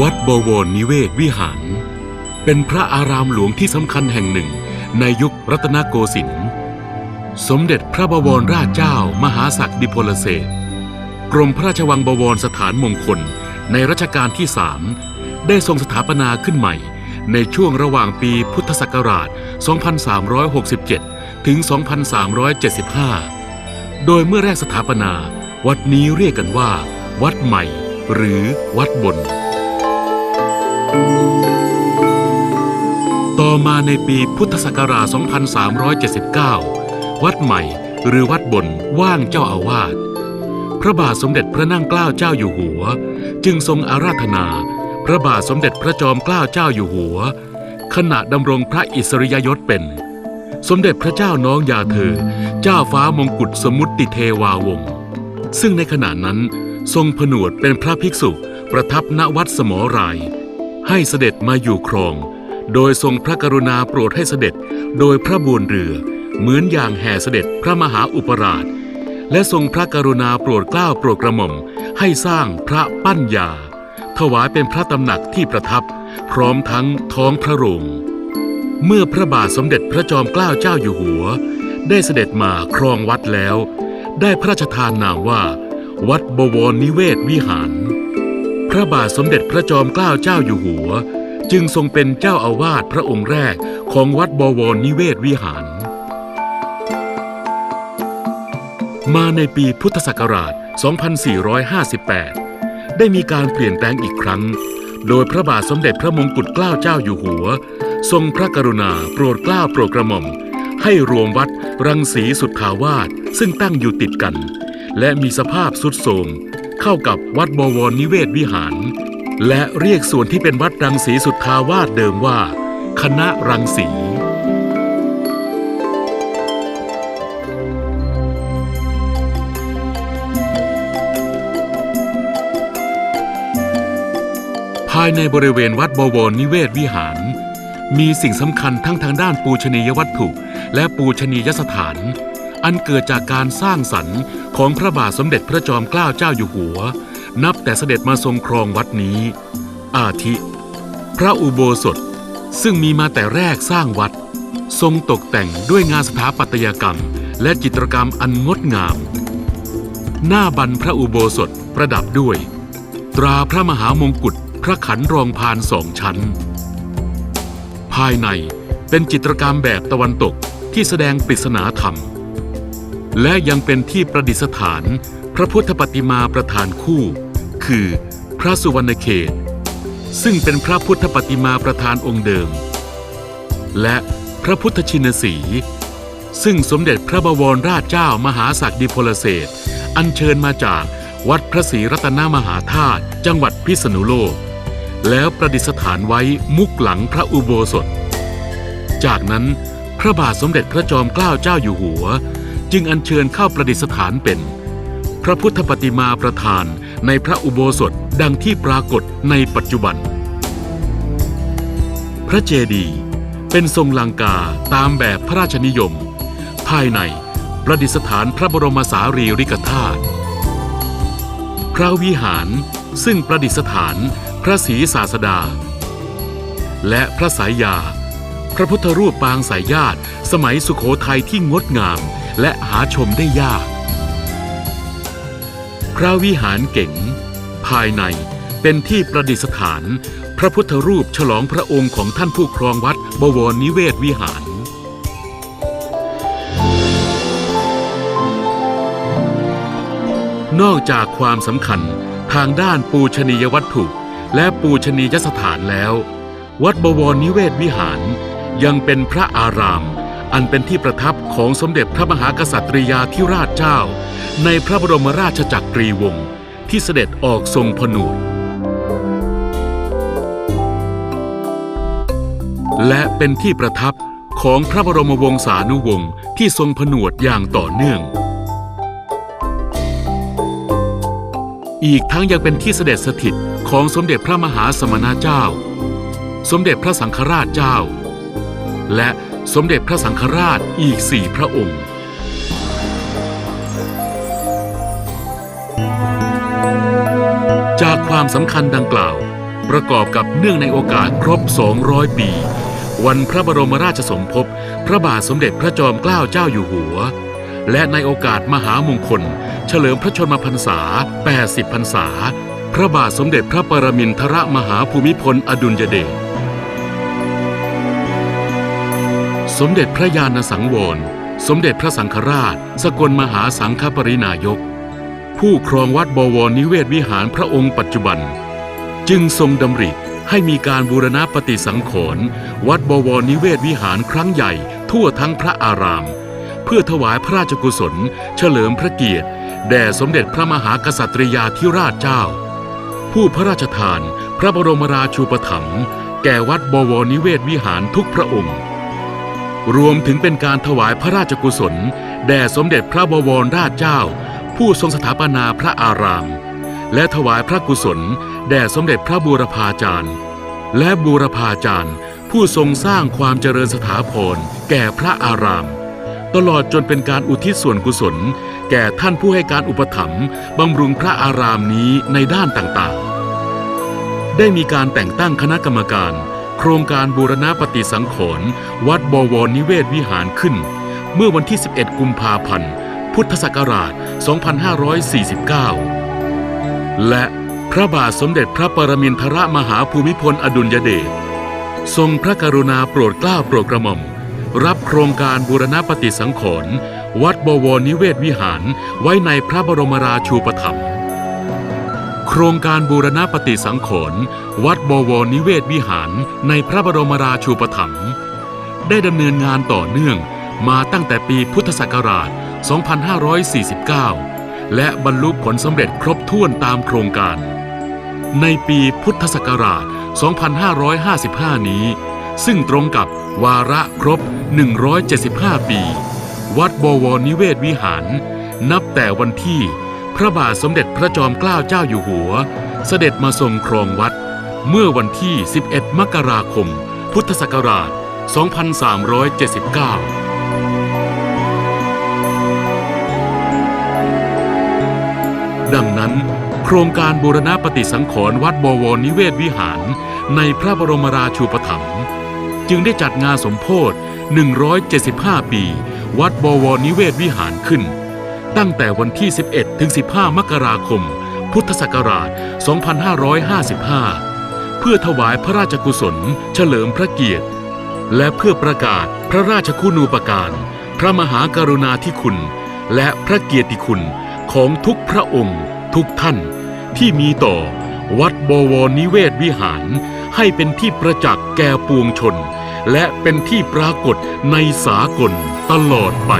วัดบวรนิเวศวิหาร เป็นพระอารามหลวงที่สำคัญแห่งหนึ่งในยุครัตนโกสินทร์สมเด็จพระบวรราชเจ้า มหาศักดิพลเสนกรมพระราชวังบวรสถานมงคลในรัชกาลที่สามได้ทรงสถาปนาขึ้นใหม่ ในช่วงระหว่างปีพุทธศักราช 2367 ถึง 2375 โดยเมื่อแรกสถาปนา วัดนี้เรียกกันว่า วัดใหม่ หรือวัดบน อมาในปีพุทธศักราช 2379 วัดใหม่หรือวัดบนว่างเจ้าอาวาส พระบาทสมเด็จพระนั่งเกล้าเจ้าอยู่หัว จึงทรงอาราธนา พระบาทสมเด็จพระจอมเกล้าเจ้าอยู่หัว ขณะดำรงพระอิสริยยศเป็น สมเด็จพระเจ้าน้องยาเธอ เจ้าฟ้ามงกุฎสมุติเทวาวงศ์ซึ่งในขณะนั้นทรงผนวดเป็นพระภิกษุประทับณวัดสมอราย ให้เสด็จมาอยู่ครอง โดยทรงพระกรุณาโปรดให้เสด็จโดยพระบวนเรือ เหมือนอย่างแห่เสด็จพระมหาอุปราช และทรงพระกรุณาโปรดเกล้าโปรดกระหม่อมให้สร้างพระปั้นยา ถวายเป็นพระตำหนักที่ประทับ พร้อมทั้งท้องพระโรง เมื่อพระบาทสมเด็จพระจอมเกล้าเจ้าอยู่หัว ได้เสด็จมาครองวัดแล้ว ได้พระราชทานนามว่า วัดบวรนิเวศวิหาร พระบาทสมเด็จพระจอมเกล้าเจ้าอยู่หัว จึงทรงเป็นเจ้าอาวาสพระองค์แรกของวัดบวรนิเวศวิหาร มาในปีพุทธศักราช 2458 ได้มีการเปลี่ยนแปลงอีกครั้ง โดยพระบาทสมเด็จพระมงกุฎเกล้าเจ้าอยู่หัว ทรงพระกรุณาโปรดเกล้าโปรดกระหม่อม ให้รวมวัดรังสีสุทธาวาสซึ่งตั้งอยู่ติดกัน และมีสภาพสุดโทรมเข้ากับวัดบวรนิเวศวิหาร และเรียกส่วนที่เป็นวัดรังสีสุทธาวาสเดิมว่า คณะรังสีภายในบริเวณวัดบวรนิเวศวิหาร มีสิ่งสำคัญทั้งทางด้านปูชนียวัตถุ และปูชนียสถาน อันเกิดจากการสร้างสรรค์ของพระบาทสมเด็จพระจอมเกล้าเจ้าอยู่หัว นับแต่เสด็จมาทรงครองวัดนี้ อาทิ พระอุโบสถซึ่งมีมาแต่แรกสร้างวัด ทรงตกแต่งด้วยงานสถาปัตยกรรม และจิตรกรรมอันงดงาม หน้าบันพระอุโบสถประดับด้วย ตราพระมหามงกุฎพระขันรองพานสองชั้น ภายในเป็นจิตรกรรมแบบตะวันตกที่แสดงปริศนาธรรม และยังเป็นที่ประดิษฐานพระพุทธปฏิมาประธานคู่ คือ พระสุวรรณเขต ซึ่งเป็นพระพุทธปฏิมาประธานองค์เดิม และพระพุทธชินสี ซึ่งสมเด็จพระบวรราชเจ้ามหาศักดิพลเสดอัญเชิญมาจากวัดพระศรีรัตนมหาธาตุจังหวัดพิษณุโลก แล้วประดิษฐานไว้มุกหลังพระอุโบสถ จากนั้นพระบาทสมเด็จพระจอมเกล้าเจ้าอยู่หัว จึงอัญเชิญเข้าประดิษฐานเป็น พระพุทธปฏิมาประธานในพระอุโบสถดังที่ปรากฏในปัจจุบัน พระเจดีย์เป็นทรงลังกาตามแบบพระราชนิยม ภายในประดิษฐานพระบรมสารีริกธาตุพระวิหารซึ่งประดิษฐานพระศรีศาสดา และพระสายยา พระพุทธรูปปางสายญาติสมัยสุขโขทัยที่งดงามและหาชมได้ยาก พระวิหารเก๋ง ภายในเป็นที่ประดิษฐาน พระพุทธรูปฉลองพระองค์ของท่านผู้ครองวัดบวรนิเวศวิหาร นอกจากความสำคัญทางด้านปูชนียวัตถุและปูชนียสถานแล้ว วัดบวรนิเวศวิหารยังเป็นพระอาราม อันเป็นที่ประทับของสมเด็จพระมหากษัตริยาธิราชเจ้า ในพระบรมราชจักรีวงศ์ที่เสด็จออกทรงผนวดและเป็นที่ประทับของพระบรมวงศานุวงศ์ที่ทรงผนวดอย่างต่อเนื่อง อีกทั้งยังเป็นที่เสด็จสถิตของสมเด็จพระมหาสมณเจ้า สมเด็จพระสังฆราชเจ้า และสมเด็จพระสังฆราชอีกสี่พระองค์ จากความสำคัญดังกล่าว ประกอบกับเนื่องในโอกาสครบ 200 ปี วันพระบรมราชสมภพพระบาทสมเด็จพระจอมเกล้าเจ้าอยู่หัว และในโอกาสมหามงคล เฉลิมพระชนมพรรษา 80 พรรษา พระบาทสมเด็จพระปรมินทรมหาภูมิพลอดุลยเดชสมเด็จพระญาณสังวร สมเด็จพระสังฆราช สกลมหาสังฆปรินายก ผู้ครองวัดบวรนิเวศวิหารพระองค์ปัจจุบัน จึงทรงดำริให้มีการบูรณะปฏิสังขรณ์วัดบวรนิเวศวิหารครั้งใหญ่ทั่วทั้งพระอาราม เพื่อถวายพระราชกุศล เฉลิมพระเกียรติ แด่สมเด็จพระมหากษัตริยาธิราชเจ้า ผู้พระราชทานพระบรมราชูปถัมภ์แก่วัดบวรนิเวศวิหารทุกพระองค์ รวมถึงเป็นการถวายพระราชกุศล แด่สมเด็จพระบวรราชเจ้า ผู้ทรงสถาปนาพระอาราม และถวายพระกุศล แด่สมเด็จพระบูรพาจารย์ และบูรพาจารย์ ผู้ทรงสร้างความเจริญสถาพรแก่พระอาราม ตลอดจนเป็นการอุทิศส่วนกุศล แก่ท่านผู้ให้การอุปถัมภ์บำรุงพระอารามนี้ในด้านต่างๆ ได้มีการแต่งตั้งคณะกรรมการ โครงการบูรณะปฏิสังขรณ์วัดบวรนิเวศวิหารขึ้น เมื่อวันที่ 11 กุมภาพันธ์ พุทธศักราช 2549 และพระบาทสมเด็จพระปรมินทรมหาภูมิพลอดุลยเดชทรงพระกรุณาโปรดเกล้าโปรดกระหม่อม รับโครงการบูรณปฏิสังขรณ์วัดบวรนิเวศวิหารไว้ในพระบรมราชูปถัมภ์โครงการบูรณปฏิสังขรณ์วัดบวรนิเวศวิหารในพระบรมราชูปถัมภ์ได้ดำเนินงานต่อเนื่องมาตั้งแต่ปีพุทธศักราช 2549 และบรรลุผลสำเร็จครบถ้วนตามโครงการ ในปีพุทธศักราช 2555 นี้ ซึ่งตรงกับวาระครบ 175 ปี วัดบวรนิเวศวิหาร นับแต่วันที่พระบาทสมเด็จพระจอมเกล้าเจ้าอยู่หัว เสด็จมาทรงครองวัด เมื่อวันที่ 11 มกราคม พุทธศักราช 2379 ดังนั้น โครงการบูรณะปฏิสังขรณ์วัดบวรนิเวศวิหาร ในพระบรมราชูปถัมภ์จึงได้จัดงานสมโพธิ175 ปี วัดบวรนิเวศวิหารขึ้น ตั้งแต่วันที่ 11 ถึง 15 มกราคม พุทธศักราช 2555 เพื่อถวายพระราชกุศล เฉลิมพระเกียรติ และเพื่อประกาศพระราชคุณูปการ พระมหากรุณาธิคุณ และพระเกียรติคุณ ของทุกพระองค์ทุกท่านที่มีต่อวัดบวรนิเวศวิหาร ให้เป็นที่ประจักษ์แก่ปวงชน และเป็นที่ปรากฏในสากลตลอดไป